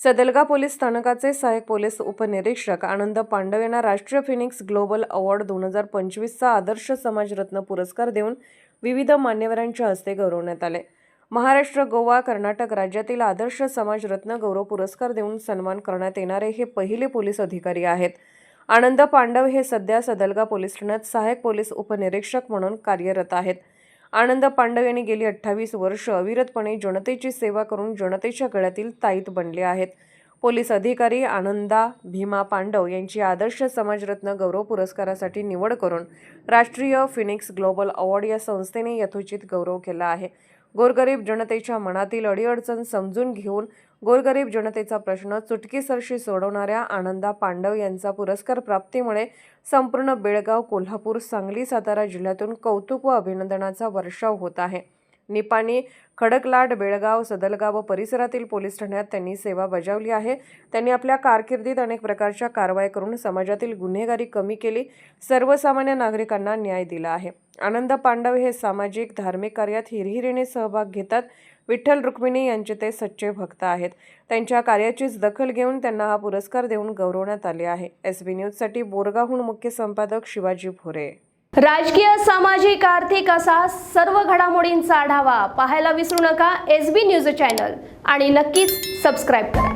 Sadalga police स्थानकाचे सहाय्यक police उपनिरीक्षक आनंद पांडव यांना राष्ट्रीय फिनिक्स ग्लोबल अवॉर्ड दोन हजार पंचवीसचा आदर्श समाजरत्न पुरस्कार देऊन विविध मान्यवरांच्या हस्ते गौरवण्यात आले. महाराष्ट्र गोवा कर्नाटक राज्यातील आदर्श समाजरत्न गौरव पुरस्कार देऊन सन्मान करण्यात येणारे हे पहिले पोलीस अधिकारी आहेत. आनंद पांडव हे सध्या सदलगा पोलीस ठाण्यात सहाय्यक पोलीस उपनिरीक्षक म्हणून कार्यरत आहेत. आनंद पांडव यांनी गेली अठ्ठावीस वर्ष अविरतपणे जनतेची सेवा करून जनतेच्या गळ्यातील ताईत बनले आहेत. पोलीस अधिकारी आनंदा भीमा पांडव यांची आदर्श समाजरत्न गौरव पुरस्कारासाठी निवड करून राष्ट्रीय फिनिक्स ग्लोबल अवॉर्ड या संस्थेने यथोचित गौरव केला आहे. गोरगरीब जनतेच्या मनातील अडीअडचण समजून घेऊन गोरगरीब जनतेचा प्रश्न चुटकीसरशी सोडवणाऱ्या आनंदा पांडव यांचा पुरस्कार प्राप्तीमुळे संपूर्ण बेळगाव कोल्हापूर सांगली सातारा जिल्ह्यातून कौतुक व अभिनंदनाचा वर्षाव होत आहे. निपाणी खडकलाट बेळगाव सदलगाव व परिसरातील पोलीस ठाण्यात त्यांनी सेवा बजावली आहे. त्यांनी आपल्या कारकिर्दीत अनेक प्रकारच्या कारवाई करून समाजातील गुन्हेगारी कमी केली. सर्वसामान्य नागरिकांना न्याय दिला आहे. आनंद पांडव हे सामाजिक धार्मिक कार्यात हिरहिरीने सहभाग घेतात. विठ्ठल रुक्मिणी यांचे ते सच्चे भक्त आहेत. त्यांच्या कार्याचीच दखल घेऊन त्यांना हा पुरस्कार देऊन गौरवण्यात आले आहे. एस बी न्यूजसाठी बोरगाहून मुख्य संपादक शिवाजी भोरे. राजकीय सामाजिक आर्थिक असा सर्व घडामोडींचा आढावा पाहायला विसरू नका. एस बी न्यूज चॅनल आणि नक्कीच सबस्क्राईब करा.